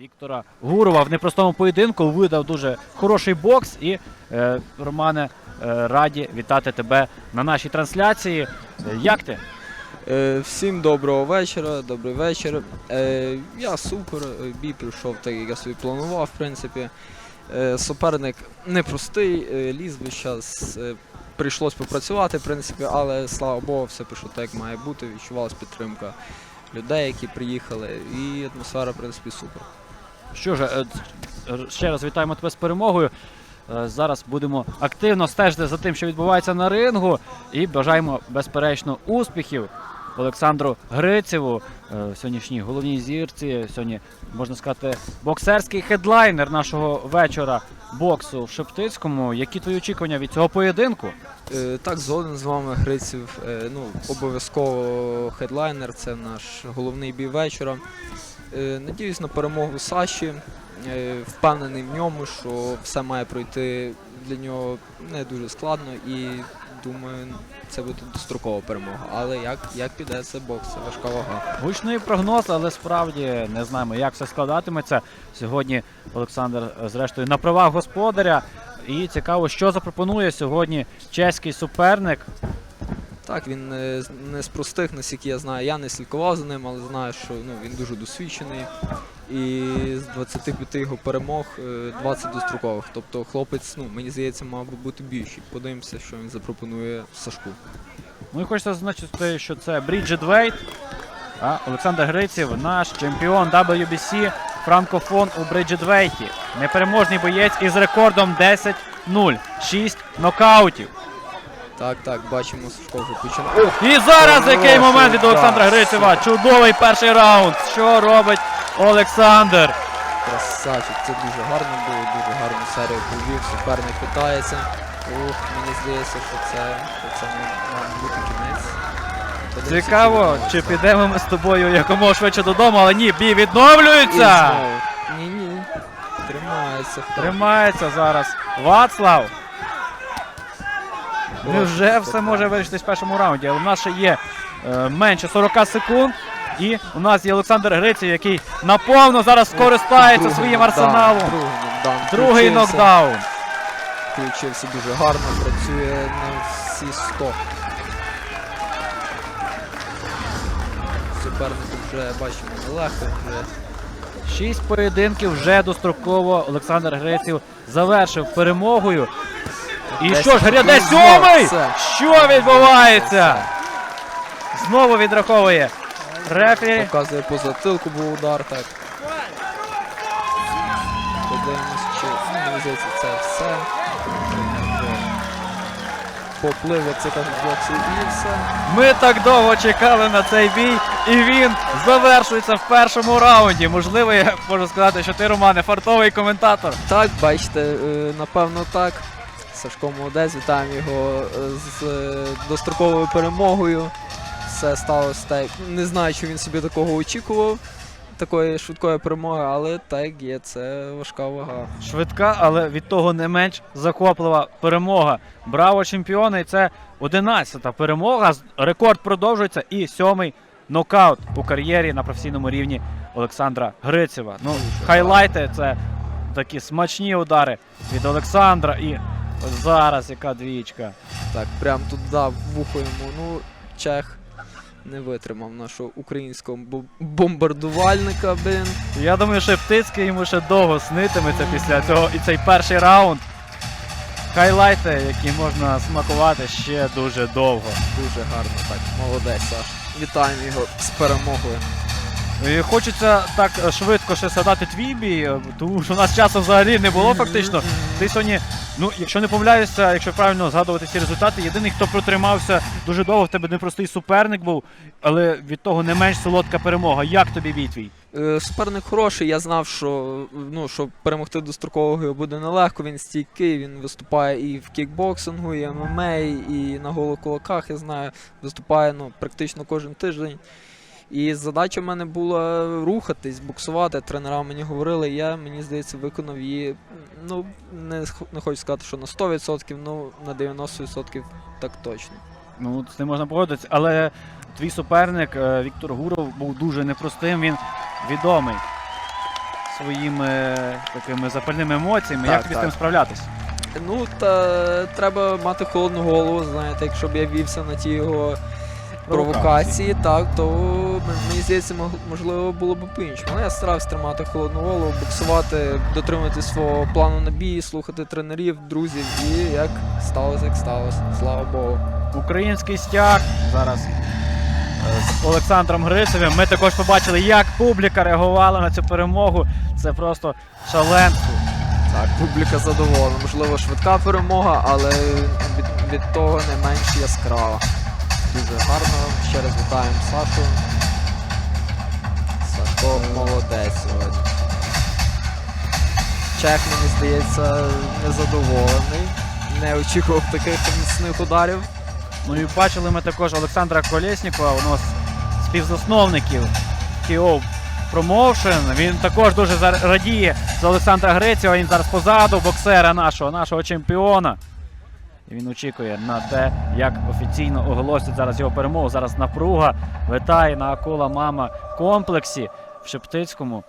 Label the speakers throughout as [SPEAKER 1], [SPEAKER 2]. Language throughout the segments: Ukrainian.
[SPEAKER 1] Віктора Гурова в непростому поєдинку видав дуже хороший бокс. І е, Романе, е, раді вітати тебе на нашій трансляції. Як ти?
[SPEAKER 2] Е, Всім доброго вечора, добрий вечір. Е, Я супер, е, бій прийшов так, як я собі планував, в принципі. Е, Суперник непростий, е, ліз весь час. е, Прийшлось попрацювати, в принципі, але слава Богу, все пішло так, як має бути. Відчувалась підтримка людей, які приїхали, і атмосфера, в принципі, супер.
[SPEAKER 1] Що ж, е, ще раз вітаємо тебе з перемогою. Е, Зараз будемо активно стежити за тим, що відбувається на рингу, і бажаємо безперечно успіхів Олександру Грицеву, е, сьогоднішній головній зірці. Сьогодні можна сказати боксерський хедлайнер нашого вечора боксу в Шептицькому. Які твої очікування від цього поєдинку?
[SPEAKER 2] Так, згоден з вами Гриців. Ну, обов'язково хедлайнер, це наш головний бій вечора. Е, Надіюсь на перемогу Саші. Е, Впевнений в ньому, що все має пройти для нього не дуже складно і думаю, це буде дострокова перемога. Але як, як піде це бокс, це важка вага.
[SPEAKER 1] Гучний прогноз, але справді не знаємо, як все складатиметься. Сьогодні Олександр, е, зрештою, на правах господаря. І цікаво, що запропонує сьогодні чеський суперник.
[SPEAKER 2] Так, він не, з- простих, наскільки я знаю. Я не слідкував за ним, але знаю, що ну, він дуже досвідчений. І з 25 його перемог е, 20 дострокових. Тобто хлопець, ну, мені здається, мав би бути більший. Подивимося, що він запропонує Сашку.
[SPEAKER 1] Ну і хочеться зазначити, що це Бріджит Вейт. А Олександр Гриців, наш чемпіон WBC, франкофон у Бріджит Вейті. Непереможний боєць із рекордом 10-0. 6 нокаутів.
[SPEAKER 2] Так, так, бачимо, Сашко вже починає. Ох!
[SPEAKER 1] І зараз який момент від Олександра. Грицева. Чудовий перший раунд. Що робить Олександр?
[SPEAKER 2] Красавчик, це дуже гарно було, дуже гарну серію провів. Суперник питається. Ох, мені здається, що це, що це мав бути кінець. Подивимося,
[SPEAKER 1] Цікаво,
[SPEAKER 2] чи
[SPEAKER 1] чи підемо ми з тобою якомога швидше додому, але ні, бій
[SPEAKER 2] І
[SPEAKER 1] відновлюється.
[SPEAKER 2] знову. Ні-ні. Тримається. хто.
[SPEAKER 1] Тримається зараз Вацлав. Невже все може вирішитись в першому раунді? Але в нас ще є е, менше 40 секунд. І у нас є Олександр Гриців, який наповно зараз скористається своїм арсеналом.
[SPEAKER 2] Другий нокдаун. Включився,
[SPEAKER 1] нокдаун.
[SPEAKER 2] Включився дуже гарно, працює на всі 100. Супернику вже бачимо нелегко, вже
[SPEAKER 1] Шість поєдинків вже достроково Олександр Гриців завершив перемогою. І що ж, гряде сьомий!
[SPEAKER 2] Все.
[SPEAKER 1] Що відбувається? Знову відраховує рефері.
[SPEAKER 2] Показує по затилку був удар, так. Подивимось, чи ну, мені здається, це все. Поплив, як це кажуть, боксу і все.
[SPEAKER 1] Ми так довго чекали на цей бій, і він завершується в першому раунді. Можливо, я можу сказати, що ти, Романе, фартовий коментатор.
[SPEAKER 2] Так, бачите, е, напевно так. Сашко молодець, вітаємо його е, з е, достроковою перемогою. Все сталося так. Не знаю, чи він собі такого очікував, такої швидкої перемоги, але так є, це важка вага.
[SPEAKER 1] Швидка, але від того не менш захоплива перемога. Браво, чемпіони! І це 11-та перемога. Рекорд продовжується. І сьомий нокаут у кар'єрі на професійному рівні Олександра Грицева. Ну, хайлайти це такі смачні удари від Олександра. І ось зараз яка двічка.
[SPEAKER 2] Так, прям туди вухо йому. Ну, чех не витримав нашого українського бо- бомбардувальника, блін.
[SPEAKER 1] Я думаю, що Птицький йому ще довго снитиметься після цього. І цей перший раунд. Хайлайти, які можна смакувати ще дуже довго.
[SPEAKER 2] Дуже гарно, так. Молодець, Саш. Вітаємо його з перемогою.
[SPEAKER 1] І хочеться так швидко ще згадати твій бій, тому що у нас часу взагалі не було фактично. Ти сьогодні, ну якщо не помиляюся, якщо правильно згадувати ці результати, єдиний, хто протримався дуже довго, в тебе непростий суперник був, але від того не менш солодка перемога. Як тобі бій твій?
[SPEAKER 2] Е, Суперник хороший, я знав, що, ну, що перемогти дострокового його буде нелегко. Він стійкий, він виступає і в кікбоксингу, і ММА, і на голокулаках, я знаю, виступає ну, практично кожен тиждень. І задача в мене була рухатись, боксувати. Тренера мені говорили, я, мені здається, виконав її. Ну, не, не хочу сказати, що на 100%, ну на 90% так точно.
[SPEAKER 1] Ну, з тим можна погодитися, але твій суперник е, Віктор Гуров був дуже непростим. Він відомий своїми такими запальними емоціями.
[SPEAKER 2] Так,
[SPEAKER 1] Як тобі з тим справлятись?
[SPEAKER 2] Ну, та треба мати холодну голову, знаєте, якщо б я вівся на ті його провокації, так, то мені здається, можливо, було б по-іншому. Але я старався тримати холодну голову, боксувати, дотримувати свого плану на бій, слухати тренерів, друзів, і як сталося, як сталося. Слава Богу.
[SPEAKER 1] Український стяг зараз е, з Олександром Грицевим. Ми також побачили, як публіка реагувала на цю перемогу. Це просто шаленство.
[SPEAKER 2] Так, публіка задоволена. Можливо, швидка перемога, але від, від того не менш яскрава. Дуже гарно. Ще раз вітаємо Сашу. Сашко молодець сьогодні. Чех, мені здається, незадоволений. Не очікував таких міцних ударів.
[SPEAKER 1] Ну і бачили ми також Олександра Колєснікова, одного з співзасновників KO Promotion. Він також дуже радіє за Олександра Грицєва. Він зараз позаду боксера нашого, нашого чемпіона. І він очікує на те, як офіційно оголосять зараз його перемогу. Зараз напруга витає на акула мама комплексі в Шептицькому.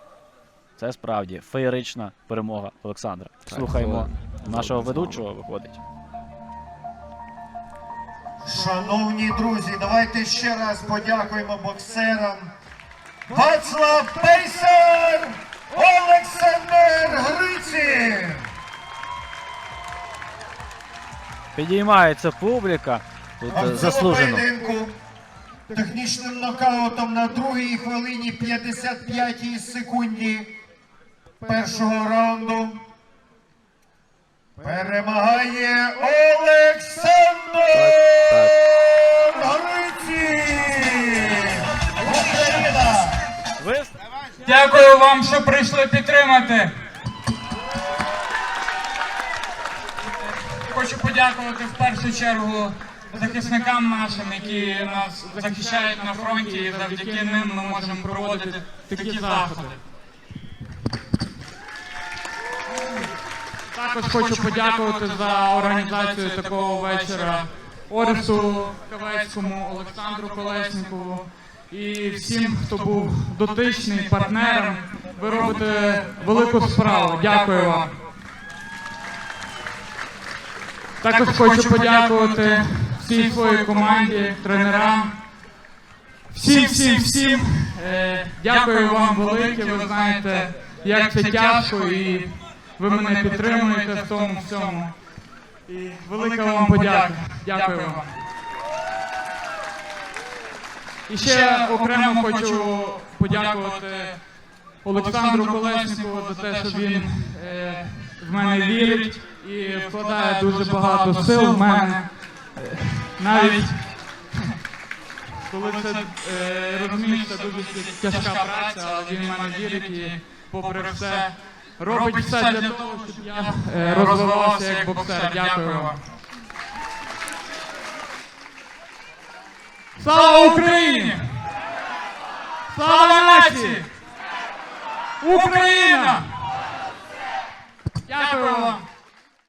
[SPEAKER 1] Це справді феєрична перемога Олександра.
[SPEAKER 2] Так,
[SPEAKER 1] Слухаємо нашого ведучого виходить.
[SPEAKER 3] Шановні друзі, давайте ще раз подякуємо боксерам. Вацлав Пейсер! Олександр Гриці!
[SPEAKER 1] Підіймається публіка. Тут
[SPEAKER 3] А
[SPEAKER 1] е,
[SPEAKER 3] в цьому
[SPEAKER 1] заслужено.
[SPEAKER 3] поєдинку технічним нокаутом на другій хвилині 55 секунді першого раунду перемагає Олександр Гриці! Україна!
[SPEAKER 4] Дякую вам, що прийшли підтримати. Хочу подякувати в першу чергу захисникам нашим, які нас захищають на фронті, і завдяки ним ми можемо проводити такі заходи. Також хочу подякувати за організацію такого вечора Оресту Кавецькому, Олександру Колеснікову і всім, хто був дотичний партнером. Ви робите велику справу. Дякую вам. Також хочу подякувати всій своїй команді, тренерам. Всім, всім, всім. Е, Дякую вам велике. Ви знаєте, як це тяжко, і ви мене підтримуєте в тому всьому. І велика вам подяка. Дякую вам. І ще окремо хочу подякувати Олександру Колеснікову за те, що він е, в мене вірить і вкладає дуже багато сил в мене. Е, Навіть коли це е, розумієш, це дуже тяжка праця, але він в мене вірить і попри все робить все для того, щоб я е, розвивався як боксер. Дякую вам. Слава Україні! Слава нації! Україна! Дякую вам!